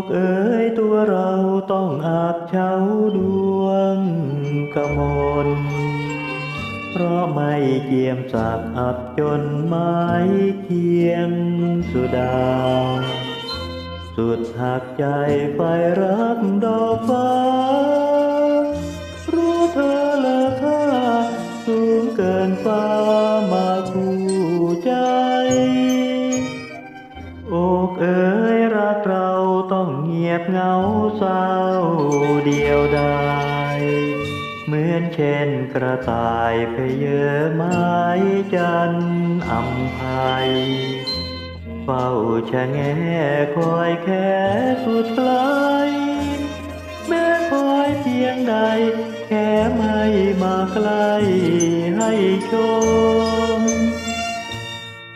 อกเอ๋ยตัวเราต้องอาบเช้าดวงกมลเพราะไม่เกียมสักอับจนไม้เคียงสุดา สุดหักใจไฟรักดอกฟ้า เศร้าเดียวดายเหมือนเช่นกระต่ายเพเยอไม้จันอำภัยเฝ้าชะแงคอยแค่สุดไกลแม้คอยเพียงใด แค่ไม่มาใกล้ให้ชม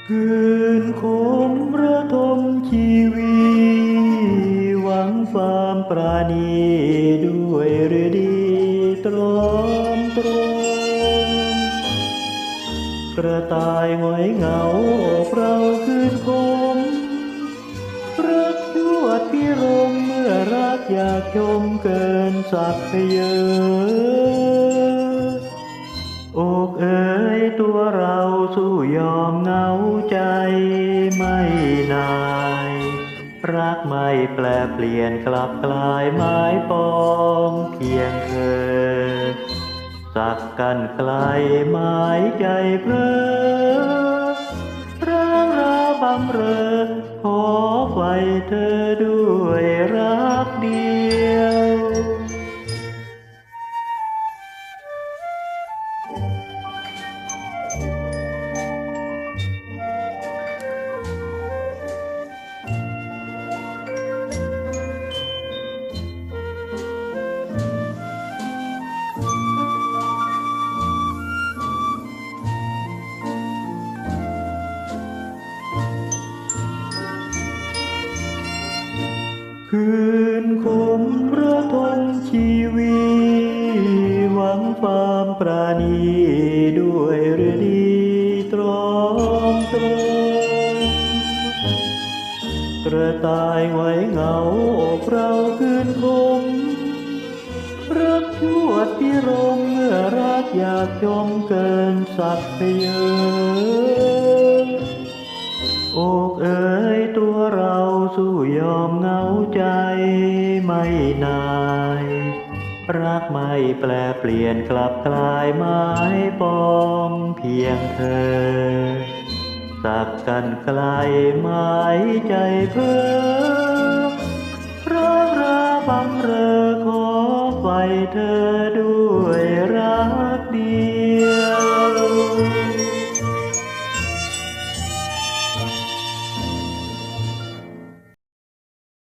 คืน ปราณีด้วยฤดีตรอมตรมกระต่ายหงอยเหงาอกเราคืนคมรักชั่วที่รมเมื่อรักอยากชมเกินสักเยออกเอ๋ยตัวเราสู้ยอมเหงาใจ ไม่แปลเปลี่ยนกลับกลายไม้ปองเพียงเธอ สักกันไกลหมายใจเพลอร่องราบำเรอขอไฟเธอด้วยรักเดี คืนคมระทมชีวีหวังความปราณีด้วยฤดีตรอมตรมกระต่ายไว้เหงาอกเราคืนคมรักชั่วที่รมเมื่อรักอยากชมเกินสักเยออกเอ๋ยตัวเรา สู้ยอมเหงาใจไม่นาย รักไม่แปลเปลี่ยนกลับกลายไม้ปองเพียงเธอ สักกันไกลหมายใจเพ้อรักราบำเรอขอไฟเธอด้วยรัก